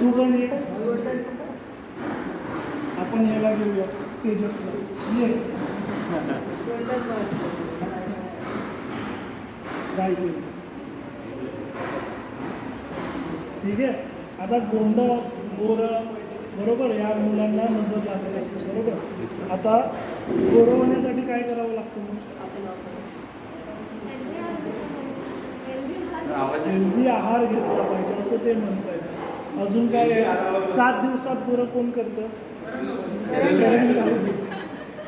तू पण ये. आपण याला घेऊया. तेजसला. ये. ठीक आहे? आता गोंडस गोर बरोबर? या मुलांना नजर लागत असते बरोबर? आता गोरवण्यासाठी काय करावं लागतं मग? हेल्दी आहार घेतला पाहिजे असं ते म्हणताय. अजून काय आहे? सात दिवसात गोरं कोण करतं?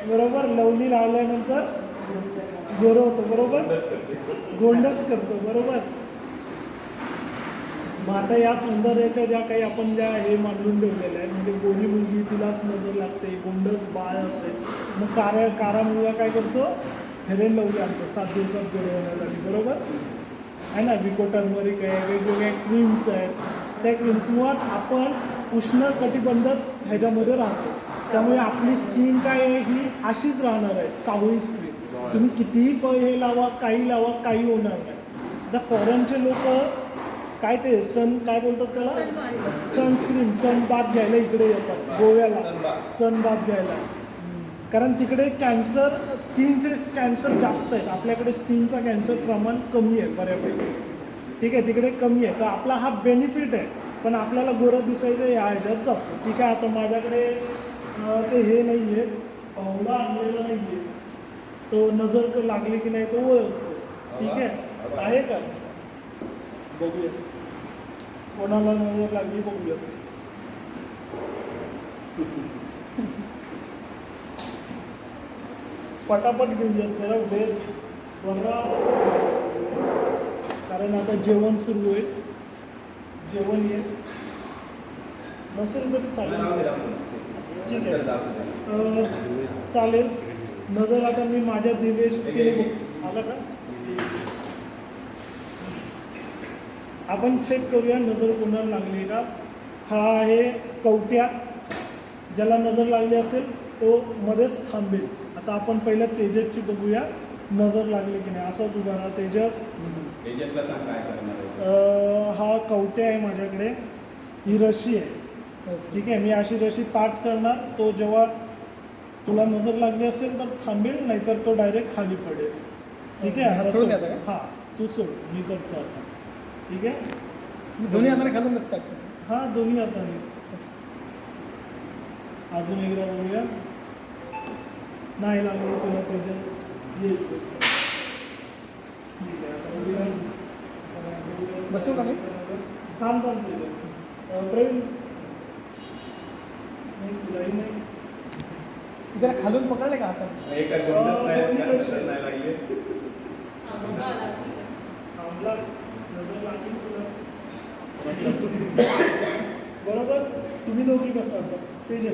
बरोबर? लवली लावल्यानंतर गोरं होतं बरोबर? गोंडस करतो बरोबर? मग आता या सौंदर्याच्या ज्या काही आपण ज्या हे मांडून ठेवलेल्या आहेत म्हणजे गोरी मुलगी तिलाच नजर लागते गोंडस बाळ असेल मग कारा कारा मुलगा काय करतो? फेरेन लवली आणतो सात दिवसात गोरं होण्यासाठी बरोबर? आहे ना विको टर्मरिक आहे वेगवेगळ्या क्रीम्स आहेत. त्या क्रीम्स मुळात आपण उष्ण कटिबंधक ह्याच्यामध्ये राहतो. त्यामुळे आपली स्किन काय आहे ही अशीच राहणार आहे सावळी स्किन तुम्ही कितीही प हे लावा काही लावा काही होणार नाही. आता फॉरेनचे लोक काय ते सन काय बोलतात त्याला? सनस्क्रीन सन बाथ घ्यायला इकडे येतात गोव्याला. सन बाथ घ्यायला. कारण तिकडे कॅन्सर स्किनचे कॅन्सर जास्त आहेत. आपल्याकडे स्किनचा कॅन्सर प्रमाण कमी आहे बऱ्यापैकी. ठीक आहे तिकडे कमी आहे. तर आपला हा बेनिफिट आहे. पण आपल्याला गोरं दिसायचं या ह्याच्यात जातो ठीक आहे आता माझ्याकडे ते हे नाही आहे पाहुणा आणलेला नाही आहे तो नजर लागली की नाही तो ओळखतो. ठीक आहे? आहे का? बघूया. कोणाला नजर लागली बघूया. पटापट घेऊयात जरा वेळ बघा कारण आता जेवण सुरू होईल जेवण ये. नसेल तरी चालेल. ठीक आहे. चालेल. नजर आता मी माझ्या दिवेश केले आला का? आपण चेक करूया नजर कोणाला लागली का. हा आहे कवट्या. ज्याला नजर लागली असेल तो मध्येच थांबेल. आता आपण पहिल्या तेजसची बघूया नजर लागली की नाही. असाच उभा राहा तेजस. तेजसला सांग काय करणार हा कवट्या आहे माझ्याकडे. ही रशी आहे. ठीक आहे मी अशी रशी ताट करणार. तो जेव्हा तुला नजर लागली असेल तर थांबेल नाहीतर तो डायरेक्ट खाली पडेल. ठीक आहे? हा तू सोड मी करतो आता. ठीक आहे? दोन्ही हाताने खालून नसतात हा दोन्ही हाताने. अजून एकदा बघूया नाही लागलं तुला त्याच्यात. आता. बसू का मी? थांब थांब प्रवीण. नाही तुलाही नाही. जरा खालून पकडले का तुला. बरोबर? तुम्ही दोघी बसा आता. तेजस.